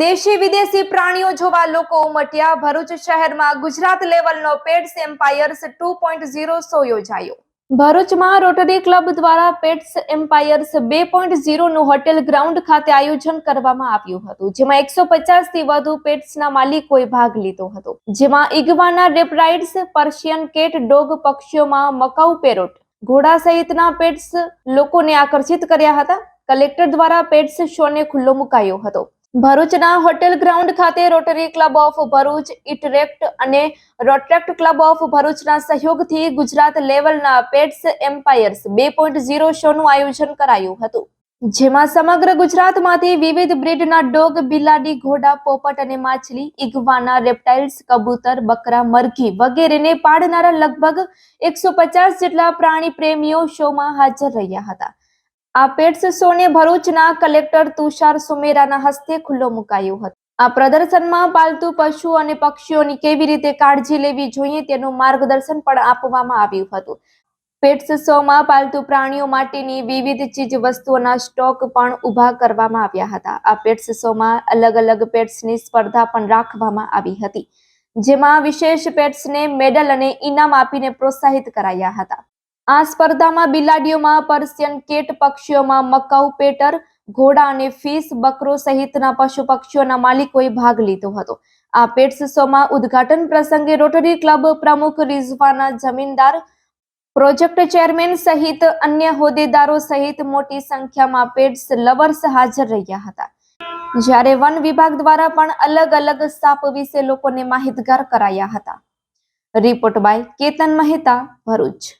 દેશી વિદેશી પ્રાણીઓ જોવા લોકો ઉમટ્યા. ભરૂચ શહેરમાં ગુજરાત લેવલનો pets empires two point zero show યોજાયો. ભરૂચમાં રોટરી ક્લબ દ્વારા પેટ્સ એમ્પાયર્સ બે પોઈન્ટ ઝીરોનું હોટેલ ગ્રાઉન્ડ ખાતે આયોજન કરવામાં આવ્યું હતું, જેમાં એકસો પચાસથી વધુ પેટ્સના માલિકોએ ભાગ લીધો હતો. જેમાં ઇગવાના રેપરાઇડ્સ પર્શિયન કેટ, ડોગ પક્ષીઓમાં મકાઉ પેરોટ, ઘોડા સહિતના પેટ્સ લોકોને આકર્ષિત કર્યા હતા. કલેક્ટર દ્વારા પેટ્સ શોને ખુલ્લો મુકાયો હતો. ભરૂચના હોટેલ ગ્રાઉન્ડ ખાતે Rotary club of Bharuch Interact અને રોટ્રેક્ટ ક્લબ ઓફ ભરૂચના સહયોગથી ગુજરાત લેવલના પેટ્સ એમ્પાયર્સ બે પોઈન્ટ ઝીરો શોનું આયોજન કરાયું હતું. જેમાં સમગ્ર ગુજરાતમાંથી વિવિધ બ્રીડના ડોગ, બિલાડી, ઘોડા, પોપટ અને માછલી ઇગવાના રેપ્ટાઇલ્સ, કબૂતર, બકરા, મરઘી વગેરેને પાડનારા લગભગ એકસો પચાસ જેટલા પ્રાણી પ્રેમીઓ શોમાં હાજર રહ્યા હતા. આ પેટ્સ શોને ભરૂચના કલેક્ટર તુષાર સુમેરાના હસ્તે ખુલ્લો મુકાયો હતો. આ પ્રદર્શનમાં પાલતુ પશુ અને પક્ષીઓની કેવી રીતે કાળજી લેવી જોઈએ તેનું માર્ગદર્શન પણ આપવામાં આવ્યું હતું. પેટ્સ શોમાં પાલતુ પ્રાણીઓ માટેની વિવિધ ચીજ વસ્તુઓના સ્ટોક પણ ઊભા કરવામાં આવ્યા હતા. આ પેટ્સ શોમાં અલગ અલગ પેટ્સની સ્પર્ધા પણ રાખવામાં આવી હતી, જેમાં વિશેષ પેટ્સને મેડલ અને ઇનામ આપીને પ્રોત્સાહિત કરાયા હતા. આ સ્પર્ધામાં બિલાડીઓમાં પર્શિયન કેટ પક્ષીઓમાં મકાઉ પેટર, ઘોડા અને ફીસ બકરો સહિતના પશુ પક્ષીઓના માલિકોએ ભાગ લીધો હતો. આ પેટ્સ શોમાં ઉદ્ઘાટન પ્રસંગે રોટરી ક્લબ પ્રમુખ રિઝવાના જમીનદાર, પ્રોજેક્ટ ચેરમેન સહિત અન્ય હોદ્દેદારો સહિત મોટી સંખ્યામાં પેટ્સ લવર્સ હાજર રહ્યા હતા. જ્યારે વન વિભાગ દ્વારા પણ અલગ અલગ સાપ વિશે લોકોને માહિતગાર કરાયા હતા. Report by Ketan Mehta, Bharuch.